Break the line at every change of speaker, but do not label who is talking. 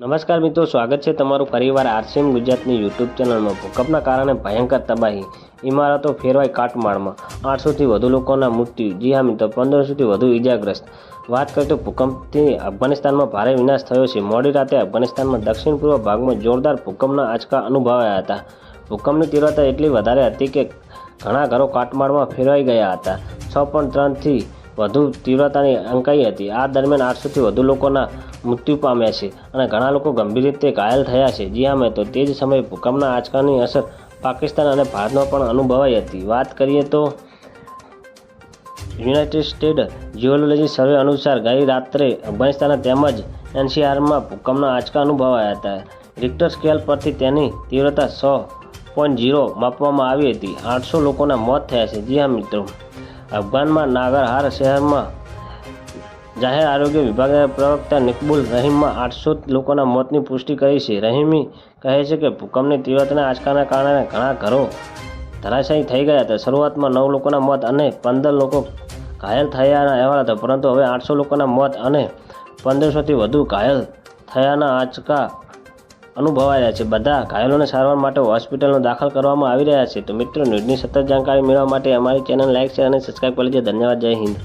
નમસ્કાર મિત્રો, સ્વાગત છે તમારું ફરીવાર આરસીએમ ગુજરાતની યુટ્યુબ ચેનલમાં. ભૂકંપના કારણે ભયંકર તબાહી, ઇમારતો ફેરવાઈ કાટમાળમાં. આઠસોથી વધુ લોકોના મૃત્યુ. જી હા મિત્રો, પંદરસોથી વધુ ઇજાગ્રસ્ત. વાત કરીએ તો ભૂકંપથી અફઘાનિસ્તાનમાં ભારે વિનાશ થયો છે. મોડી રાતે અફઘાનિસ્તાનમાં દક્ષિણ પૂર્વ ભાગમાં જોરદાર ભૂકંપના આંચકા અનુભવાયા હતા. ભૂકંપની તીવ્રતા એટલી વધારે હતી કે ઘણા ઘરો કાટમાળમાં ફેરવાઈ ગયા હતા. છ પોઈન્ટ ત્રણથી વધુ તીવ્રતાની અંકાઈ હતી. આ દરમિયાન આઠસોથી વધુ લોકોના મૃત્યુ પામ્યા છે અને ઘણા લોકો ગંભીર રીતે ઘાયલ થયા છે. જી હા તો તે જ સમયે ભૂકંપના આંચકાની અસર પાકિસ્તાન અને ભારતમાં પણ અનુભવાઈ હતી. વાત કરીએ તો યુનાઇટેડ સ્ટેટ જીઓલોજી સર્વે અનુસાર ગઈ રાત્રે અફઘાનિસ્તાન તેમજ એનસીઆરમાં ભૂકંપના આંચકા અનુભવાયા હતા. રિક્ટર સ્કેલ પરથી તેની તીવ્રતા સો પોઈન્ટ ઝીરો માપવામાં આવી હતી. આઠસો લોકોના મોત થયા છે. જી હા, મિત્રો. અફઘાનમાં નાગરહાર શહેરમાં જાહેર આરોગ્ય વિભાગના પ્રવક્તા નિકબુલ રહીમમાં આઠસો લોકોના મોતની પુષ્ટિ કરી છે. રહીમી કહે છે કે ભૂકંપની તીવ્રતાના આંચકાના કારણે ઘણા ઘરો ધરાશાયી થઈ ગયા હતા. શરૂઆતમાં નવ લોકોના મોત અને પંદર લોકો ઘાયલ થયાના અહેવાલ હતા, પરંતુ હવે આઠસો લોકોના મોત અને પંદરસોથી વધુ ઘાયલ થયાના આંચકા અનુભવાઈ રહ્યા છે. બધા ઘાયલોને સારવાર માટે હોસ્પિટલમાં દાખલ કરવામાં આવી રહ્યા છે. તો મિત્રો, ન્યૂઝની સતત જાણકારી મેળવવા માટે અમારી ચેનલ લાઇક શેર અને સબસ્ક્રાઈબ કરી લેજો. ધન્યવાદ. જય હિન્દ.